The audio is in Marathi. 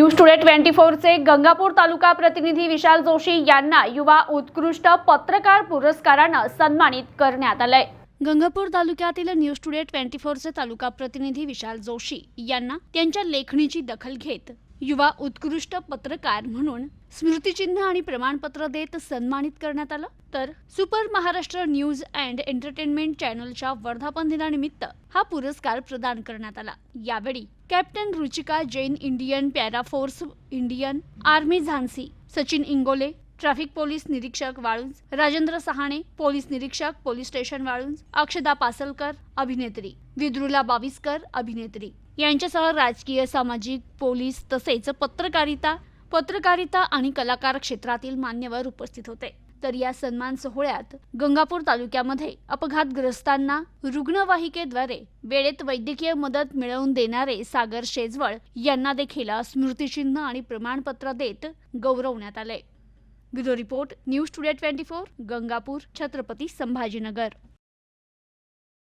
न्यूज टुडे ट्वेंटी फोरचे गंगापूर तालुका प्रतिनिधी विशाल जोशी यांना युवा उत्कृष्ट पत्रकार पुरस्कारानं सन्मानित करण्यात आलंय. गंगापूर तालुक्यातील न्यूज टुडे ट्वेंटी फोरचे तालुका प्रतिनिधी विशाल जोशी यांना त्यांच्या लेखणीची दखल घेत युवा उत्कृष्ट पत्रकार म्हणून स्मृतिचिन्ह आणि प्रमाणपत्र देत सन्मानित करण्यात आलं. तर super Maharashtra news and entertainment चॅनलच्या वर्धापन दिनानिमित्त हा पुरस्कार प्रदान करण्यात आला. यावेळी captain Ruchika Jain Indian para force Indian army Jhansi Sachin Ingole traffic police निरीक्षक वाळुंज राजेंद्र सहाणे पोलीस निरीक्षक पोलीस स्टेशन वाळुंज अक्षदा पासलकर अभिनेत्री विद्रुला बाविस्कर अभिनेत्री. यांच्यासह राजकीय सामाजिक पोलीस तसेच पत्रकारिता पत्रकारिता आणि कलाकार क्षेत्रातील मान्यवर उपस्थित होते. तर या सन्मान सोहळ्यात गंगापूर तालुक्यामध्ये अपघातग्रस्तांना रुग्णवाहिकेद्वारे वेळेत वैद्यकीय मदत मिळवून देणारे सागर शेजवळ यांना देखील स्मृतिचिन्ह आणि प्रमाणपत्र देत गौरवण्यात आले. Bureau report news today twenty four Gangapur Chhatrapati Sambhajinagar.